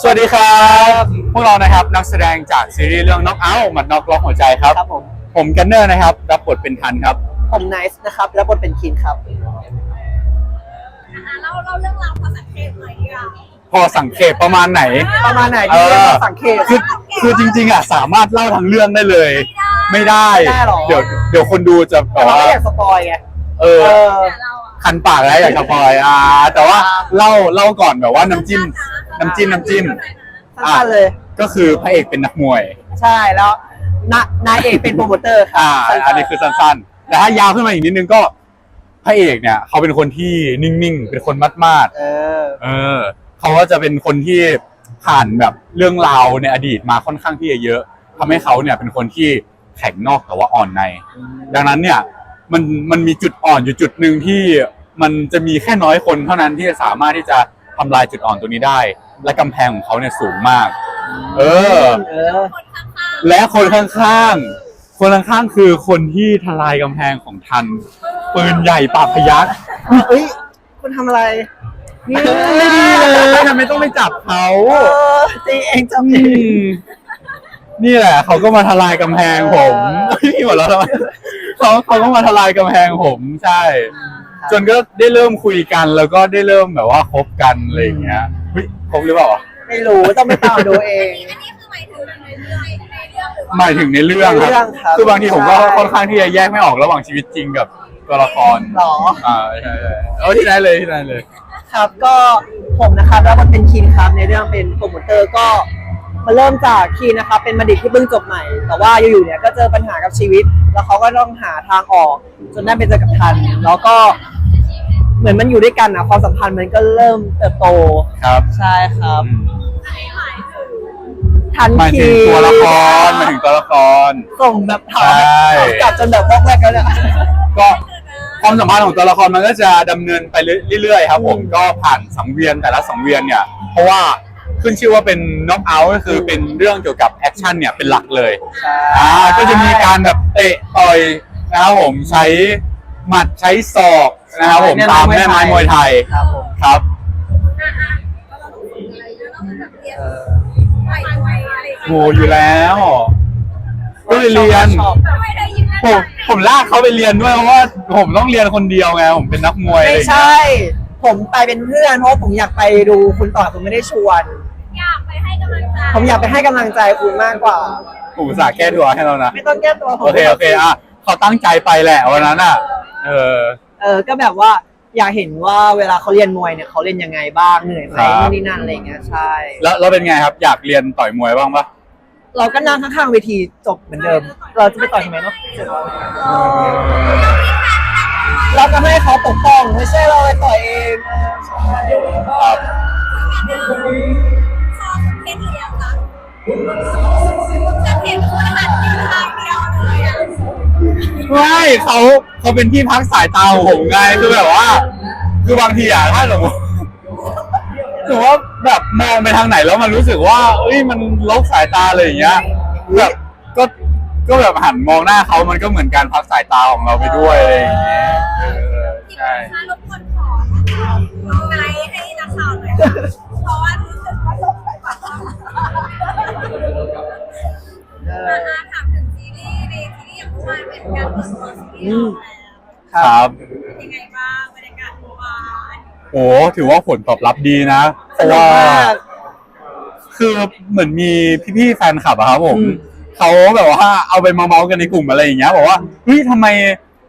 สวัสดีครับ พวกเรานะครับนักแสดงจากซีรีส์เรื่อง Knock Out หมัดน็อกล็อกหัวใจครับ ครับผม ผมกันเนอร์นะครับรับบทเป็นทันครับ ผมไนซ์นะครับ แล้วบทเป็นคินครับ อะเราเราเรื่องราวภาษาเทพหน่อยดีกว่าพอสังเกตประมาณไหน ประมาณไหนเอที่เรียกอว่าสังเกต คือคือจริง ๆอะสามารถเล่าทั้งเรื่องได้เลย ไม่ได้ ไม่ได้หรอ เดี๋ยวเดี๋ยวคนดูจะแบแต่บเราว่าไม่อยากสปอยไง เอเอออแต่เราอะ คันปากแล้วอยากจะปล่อยอ่า แต่ว่าเล่าเล่าก่อนแบบว่าน้ำจิ้มน้ำจิ้มน้ำจิ้มสั้นๆเลย ก็คือพระเอกเป็นนักมวย ใช่แล้วนานายเอกเป็นโปรโมเตอร์ครัอ่า สั้ๆอันนี้คือสั้นๆ แต่ถ้ายาวขึ้นมาอีกนิดนึงก็พระเอกเนี่ย เขาเป็นคนที่นิ่งๆ เป็นคนมัดมาดเออ ๆเออ เขาก็จะเป็นคนที่ผ่านแบบเรื่องราวในอดีตมาค่อนข้างที่จะเยอะทำให้เขาเนี่ยเป็นคนที่แข็งนอกแต่ว่าอ่อนใน ดังนั้นเนี่ย มันมันมีจุดอ่อนอยู่จุดหนึ่งที่มันจะมีแค่น้อยคนเท่านั้นที่จะสามารถที่จะทำลายจุดอ่อนตัวนี้ได้ และกำแพงของเขาเนี่ยสูงมาก เออ เออคนข้างและคนข้างๆ คนข้างๆคือคนที่ทลายกำแพงของทัน ปืนใหญ่ปราบพยักเฮ้ยคุณทำอะไรนี่ไม่ดีเลยทำไมต้องไปจับเขา เออตีเองจำอืเองม นี่แหละ เขาก็มาทลายกำแพงผมพี่หัวเราะทำไมเขาเขาก็มาทลายกำแพงผมใช่ จนก็ได้เริ่มคุยกันแล้วก็ได้เริ่มแบบว่าคบกันอะไรอย่างเงี้ยเฮ้ยคบหรือเปล่า ไม่รู้ต้องไปตามดูเองๆอันนี้คือหมายถึงในเรื่องในเรื่องหรือว่าหมายถึงในเรื่องคในเรื่รัอบงครับ คือบางทีผมก็ใช่ค่อนข้างที่จะแยกไม่ออกระหว่างชีวิตจริงกับตัวละครหรอ อ่าใช่ใช่เอาที่ไหนเลยที่ไหนเลย ครับก็ผมนะครับแล้วมันเป็นคีนครับในเรื่องเป็นโปรโมเตอร์ก็ มาเริ่มจากคีนนะครับเป็นบัณฑิตที่เพิ่งจบใหม่ แต่ว่าอยู่ๆเนี่ยก็เจอปัญหากับชีวิต แล้วเขาก็ต้องหาทางออก จนได้ไปเจอกับทัน แล้วก็เหมือนมันอยู่ด้วยกันนะความสัมพันธ์มันก็เริ่มเติบโตครับ ใช่ครับ อืมอันนี้หมายถึงทันหมายคีถึงตัวละครหมายถึงตัวละคร ส่งแบบถามใช่ถามกลับจนแบบวอกแวกแล้วเนี่ย ก็ความสัมพันธ์ของตัวละครมันก็จะดำเนินไปเรื่อยๆครับผมอืม ก็ผ่านสังเวียนแต่ละสังเวียนเนี่ย เพราะว่า ขึ้นชื่อว่าเป็นน็อกเอาท์ก็คือเป็นเรื่องเกี่ยวกับแอคชั่นเนี่ยเป็นหลักเลยอ่าก็จะมีการแบบเตะต่อยนะครับผมใช้หมัดใช้ศอกนะครับผมตามแม่ไม้มวยไทยครับผมครับอะอะแล้วเราต้องฝึกอะไรแล้วเราต้องแบบเรียนไปไวอะไรอย่างโหเงี้ยอยู่แล้วก็เลยเรียนชอบไม่ได้ยินนะผมผมลากเขาไปเรียนด้วยเพราะว่าผมต้องเรียนคนเดียวไงผมเป็นนักมวยอะไรอไม่ย่างเงี้ยใช่ ผมไปเป็นเพื่อนเพราะว่าผมอยากไปดูคุณต่อผมไม่ได้ชวน อยากไปให้กำลังใจผมอยากไปให้กำลังใจคุณมากกว่า ผมอุตส่าห์แก้ตัวให้เรานะ ไม่ต้องแก้ตัวผมโอเคโอเคอะเขาตั้งใจไปแหละวันนั้นอะ เออ เออก็แบบว่าอยากเห็นว่าเวลาเขาเรียนมวยเนี่ยเขาเล่นยังไงบ้างเหนื่อยไหมครับ นู่นนี่นั่นอะไรอย่างเงี้ยใช่ แล้วแล้วเป็นไงครับ อยากเรียนต่อยมวยบ้างปะเราก็นั่งข้างๆเวทีจบเหมือนเดิม เราจะไปต่อยทำไมเนาะ เราจะให้เขาปกป้องไม่ใช่เราไปต่อยเองครับชอบเพชรหรือยังคะจะเห็นคุณหันอยู่ทางเดียวเลยอะไม่เขาเขาเป็นที่พักสายตาของผมไงคือแบบว่า คือบางทีอะถ้าสมมติสมมติว่าแบบมองไปทางไหนแล้วมันรู้สึกว่าเอ้ยมันลบสายตาเลยอย่างเงี้ยแบบก็ก็แบบหันมองหน้าเขามันก็เหมือนการพักสายตาของเราไปด้วยอะไรอย่างเงี้ยเออที่ใช่มารบกวนขอน้องไนท์ให้นักข่าวหน่อยค่ะเพราะว่ารู้สึกว่าลบไปกว่าอะถามถึงซีรีส์ในซีรีส์อย่างเมื่อวานเป็นการเปิดตัวซีรีส์ครับแล้วเป็นยังไงบ้างบรรยากาศเมื่อวานโอ้ถือว่าผลตอบรับดีนะเพสราะนุกว่ามากคือเหมือนมีพี่ๆแฟนคลับอะครับผมอืมเขาแบบว่าเอาไปเมาๆกันในกลุ่มอะไรอย่างเงี้ยบอกว่าเฮ้ยทำไม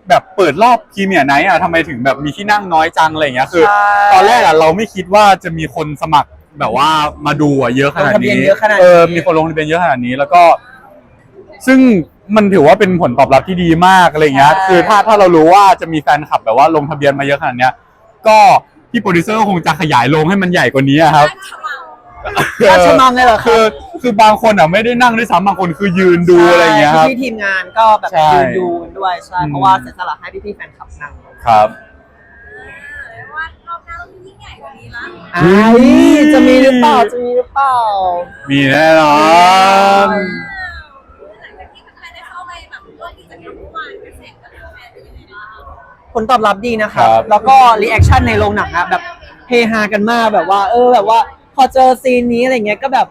แบบเปิดรอบพรีเมียร์ไนท์อะทำไมถึงแบบมีที่นั่งน้อยจังอะไรอย่างเงี้ยคือ ใช่ ตอนแรกอะเราไม่คิดว่าจะมีคนสมัครแบบว่ามาดูอะเยอะขนาดลงทะเบียนี้นเยอะขนาดนี้เออมีคนลงทะเบียนเยอะขนาดนี้แล้วก็ ซึ่งมันถือว่าเป็นผลตอบรับที่ดีมากอะไรอย่างเงี้ยคือถ้าถ้าเรารู้ว่าจะมีแฟนคลับแบบว่าลงทะเบียนมาเยอะขนาดเนี้ย ก็พี่โปรดิวเซอร์ก็คงจะขยายลงให้มันใหญ่กว่านี้อะครับบ้านฉมังราชมังเลยเหรอคคืรัอบ คือบางคนอะไม่ได้นั่งด้วยซ้ำบางคนคือยืนดูอะไรอย่างเงี้ยครับ พี่ๆทีมงานก็แบบใช่ยืนดูกันด้วยใช่อืม เพราะว่าเสียสละให้พี่ๆแฟนคลับนั่งครับว่ารอบหน้าต้องยิ่งใหญ่กว่านี้ละ ไอ้จะมีหรือเปล่าจะมีหรือเปล่า มีแน่นอนหลังจากที่แฟนๆได้เข้าไปแบบร่วมกิจกรรมเมื่อวานกระแสกับแฟนเป็นยังไงบ้าง ผลตอบรับดีนะครัครับบแล้วก็รีแอคชั่นในโรงหนังอะแบบเฮากันมากแบบว่า เออแบบว่า พอเจอซีนนี้อะไรเงี้ยก็แบบ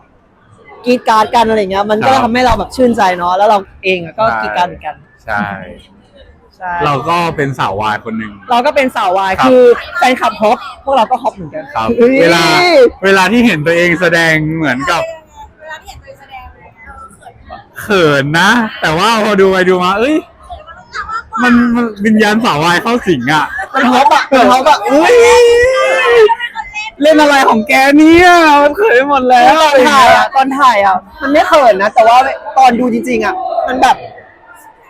กรีดกราร์ดกันอะไรเงี้ยมันก็ครับ ทำให้เราแบบชื่นใจเนาะแล้วเราเองอะก็ใช่กรีดกราร์ดเหมือนกันใช่ ใช่เราก็เป็นสาววายคนหนึ่ง เราก็เป็นสาววายครับ คือแฟนคลับฮอปพวกเราก็ฮอปเหมือนกันครับ ฮ้ย เวลาเวลาที่เห็นตัวเองแสดงเหมือนกับเวลาที่เห็นตัวแสดงเลยเออเขินเขินนะ แต่ว่าพอดูไปดูมา เอ้ย เขินมันต้องทำมากกว่ามันมันวิญญาณสาววายเข้าสิงอะ มันฮอปอะมันฮอปอะอุ้ย เล่นอะไรของแกเนี่ยมันเขินไปหมดแล้แล้ววตอนถ่ายอะตอนถ่ายอะมันไม่เขินนะ แต่ว่าตอนดูจริงๆอะมันแบบ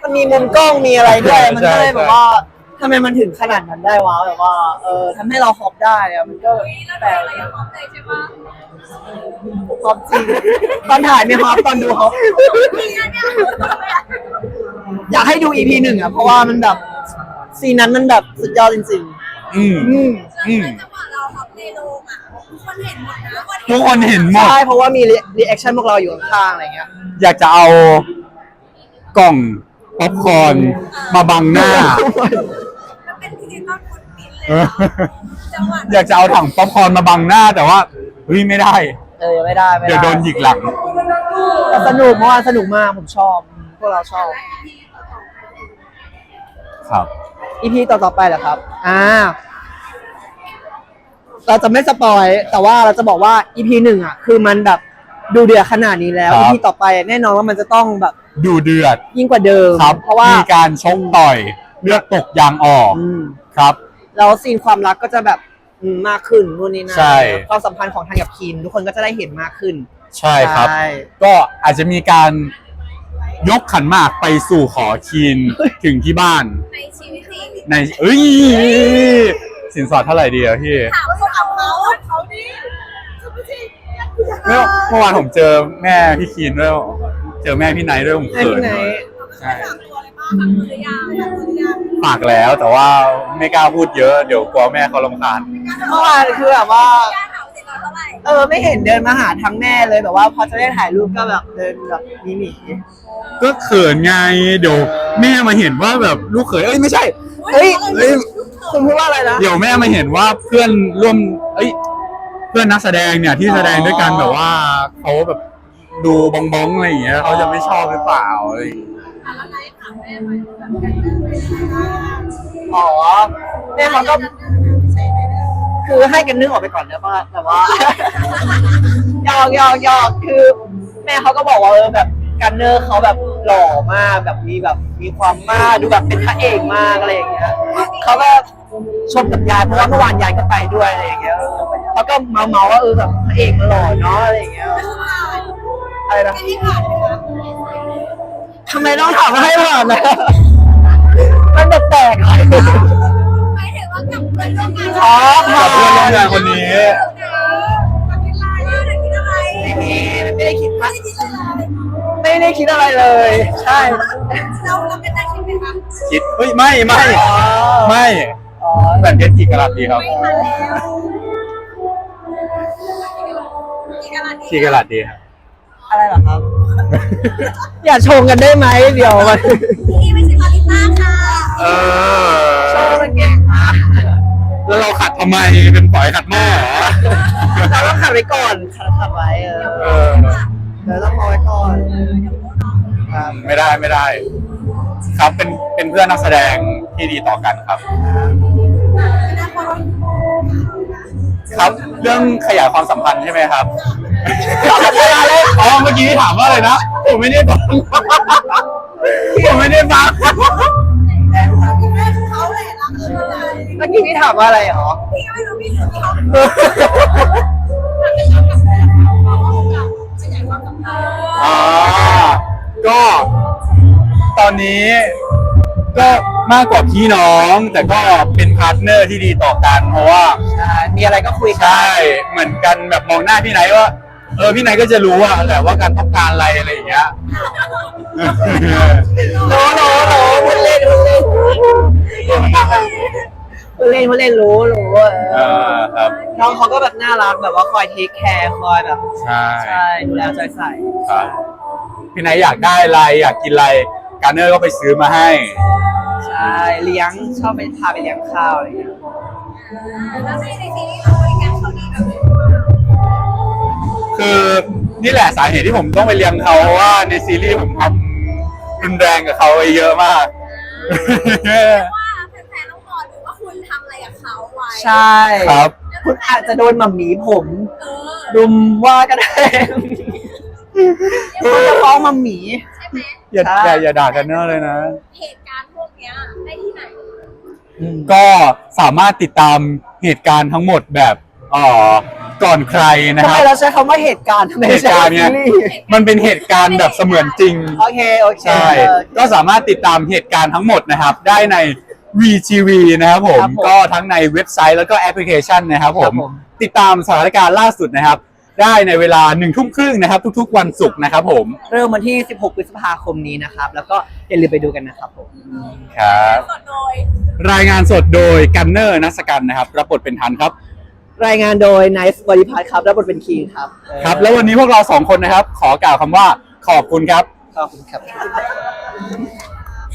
มันมีมุมกล้องมีอะไรด้วย มันก็เลยแบบว่าทำไมมันถึงขนาดนั้นได้วะแบบว่าเออทำให้เราฮอปได้อะมันก็เฮ้ยแล้วแปลเรากยังพร้อมเลยใช่ปะฮอปจริงตอนถ่ายไม่ฮอปตอนดูฮอปมีนะเนี่ยอยากให้ดูอีพีหนึ่งอะเพราะว่ามันแบบซีนนั้นมันแบบสุดยอดจริงอืมๆอืมอืมจังหวะเราท็อปในโรงอะ คนเห็นหมดนะทุกคนเห็นหมด ใช่เพราะว่ามีรีแอคชั่นพวกเราอยู่ข้างๆอะไรเงี้ยอยากจะเอากล่องป๊อปคอร์นมาบังหน้า มันเป็นดิจิตอลฟุตปิ้นเลยอะจังหวะอยากจะเอาถังป๊อปคอร์นมาบังหน้าแต่ว่าเฮ้ยไม่ได้ เออไม่ได้ไม่ได้เดี๋ยวโดนหยิกหลัง แต่สนุกเมื่อวานสนุกมากผมชอบ พวกเราชอบ ครับ อีพีต่อต่อๆไปเหรอครับ อ่า เราจะไม่สปอยแต่ว่าเราจะบอกว่าอีพีหนึ่งอะ คือมันแบบดูเดือดขนาดนี้แล้ว ครับอีพีต่อไปแน่นอนว่ามันจะต้องแบบดูเดือดยิ่งกว่าเดิม ครับเพราะว่ามีการชกต่อยเลือดตกยางออกอืมครับ แล้วซีนความรักก็จะแบบอืมมากขึ้นนู่นนี่นั่นใช่ ความสัมพันธ์ของทันกับคีนทุกคนก็จะได้เห็นมากขึ้นใช่ครับ ใช่ ก็อาจจะมีการยกขันหมากไปสู่ขอคีนถึงที่บ้านในชีวิตจริงในเอ้ยสินสอดเท่าไหร่ดีอะพี่ ถามเขา ถามเขาเขาดิชีวิตจริงเมื่อเมื่อวานผมเจอแม่พี่คีนด้วย เจอแม่พี่ไนท์ด้วยผมเขินไนท์ใช่ ถามตัวเลยป้าถามมือหรือยังถามมือหรือยังฝากแล้วแต่ว่าไม่กล้าพูดเยอะเดี๋ยวกลัวแม่เขารำคาญ เมื่อวานคือแบบว่าย่าถามสิเราเท่าไหร่เออไม่เห็นเดินมาหาทั้งแม่เลยแบบว่าพอจะได้ถ่ายรูปก็แบบเดินแบบหนีหนีก็เขินไงเดี๋ยวแม่มาเห็นว่าแบบลูกเขยเอ้ยไม่ใช่ เฮ้ยเฮ้ย คุณพูดว่าอะไรนะ เดี๋ยวแม่มาเห็นว่าเพื่อนร่วม เอ้ย เพื่อนนักแสดงเนี่ยที่แสดงด้วยกันแบบว่าเขาแบบดูบองบองๆอะไรอย่างเงี้ยเขาจะไม่ชอบหรือเปล่าอะไรอย่างเงี้ยถามอะไรถามแม่ไหมแบบกันเรื่องอะไรอ๋อแม่เขาก็คือให้กันนึกออกไปก่อนแล้วว่าแต่ว่าหยอกหยอกหยอกคือ แม่เขาก็บอกว่าเออแบบกันเนอร์เขาแบบ หล่อมากแบบมีแบบมีความมากดูแบบเป็นพระเอกมากอะไรอย่างเงี้ยเขาก็ชมกับยายเพราะว่าเมื่อวานยายก็ไปด้วยอะไรอย่างเงี้ยเขาก็เมาเมาๆว่าเออแบบพระเอกมันหล่อเนาะอะไรอย่างเงี้ยอะไรนะที่ผ่านไปนะทำไมต้องถามให้ผ่านนะมันแปลกๆหมายถึงว่ากับเพื่อนร่วมงานอ๋อกับเพื่อนร่วมงานคนนี้กับคิดอะไรคิดอะไรไม่มีไม่ได้คิดไม่ ได้คิดอะไรไม่ได้คิดอะไรเลย ใช่ เราเราเป็นนักคิดไหมคะคิดเฮ้ยไม่ไม่อ๋อ ไม่อ๋อแต่เพชรกี่กะลัดดีครับไม่ทันแล้วกี่กะลัดกี่กะลัดดีครับอะไรเหรอครับ อย่าชงกันได้ไหมเดี๋ยวมันพี่ไม่ใช่มาริต้าค่ะเอชองมันเก่งมากแล้วเราขัดทำไมเป็นปล่อยขัดหม้อเหรอเราต้องขัดไว้ก่อนขัดขัดไว้เอเอออ เดี๋ยวต้องมองไว้ก่อนครับ ไม่ได้ไม่ได้ ครับเป็นเป็นเพื่อนนักแสดงที่ดีต่อกันครับ ครับเรื่องขยายความสัมพันธ์ใช่ไหมครับอ๋อเมื่อกี้ถามว่าอะไรนะผมไม่ได้ฟังผมไม่ได้ฟังเขาเลยรักเออใจเมื่อกี้พี่ถามว่าอะไรหรอ พี่ก็ไม่รู้พี่หรือเขาเป็นชอบกับแฟนเขา ก็ตอนนี้ก็มากกว่าพี่น้อง แต่ก็เป็นพาร์ทเนอร์ที่ดีต่อกันเพราะว่าใช่มีอะไรก็คุยกันใช่เหมือนกันแบบมองหน้าพี่ไหนท์ว่า เออพี่ไหนท์ก็จะรู้ว่าแหละว่าการต้องการอะไรอะไรอย่างเงี้ย โหลโหลโหลพูดเล่นพูดเล่นพูดเล่นพูดเล่นรู้รู้เอเอออครับ น้องเขาก็แบบน่ารักแบบว่าคอยเทคแคร์คอยแบบใช่ ใช่ดูแลเอาใจใส่ ครับ พี่ไหนท์อยากได้อะไรอยากกินอะไรการเนอร์ก็ไปซื้อมาให้ ใช่เลี้ยงชอบไปพาไปเลี้ยงข้าวอะไรอย่างเงี้ยคแล้วในในซีรีส์เราบริการเขาดีแบบไหนคือนี่แหละสาเหตุที่ผมต้องไปเลี้ยงเขาเพราะว่าในซีรีส์ผมทำรุนแรงกับเขาไปเยอะมากเรียกว่าแฟนๆต้องรอดูว่าคุณทำอะไรกับเขาไว้ใช่ครับ คุณอาจจะโดนหมัมหมีผม เออรุมว่าก็ได้ เขาจะฟ้องหมัมหมี ใช่ไหมอย่าอย่าอย่าด่ากันเนอะเลยนะ เหตุการณ์พวกเนี้ยได้ที่ไหน ก็สามารถติดตามเหตุการณ์ทั้งหมดแบบเอ่อก่อนใครนะทำคไมรับ เราใช้คำว่าเหตุการณ์ทำไมเหตุการณ์เนี่ยใช้ซีรีส์มันเป็นเหตุการณ์แบบเสมือนจริง โอเค โอเคใช่ เออ ก็สามารถติดตามเหตุการณ์ทั้งหมดนะครับ ได้ใน VTV นะครับผม ครับผมก็ทั้งในเว็บไซต์แล้วก็แอปพลิเคชันนะครับผครัมบผม ติดตามสถานการณ์ล่าสุดนะครับ ได้ในเวลาหนึ่งทุ่มครึ่งนะครับ ทุกๆ วันศุกร์นะครับผมเริ่มวันที่ 16 พฤษภาคมนี้นะครับ แล้วก็อย่าลืมไปดูกันนะครับผมครับสดโดยรายงานสดโดยกันเนอร์นัสกันนะครับรับบทเป็นทันครับ รายงานโดย Nice Body Part ครับรับบทเป็นคีนครับครับ แล้ววันนี้พวกเราสองคนนะครับ ขอกล่าวคำว่าขอบคุณครับ ขอบคุณครับ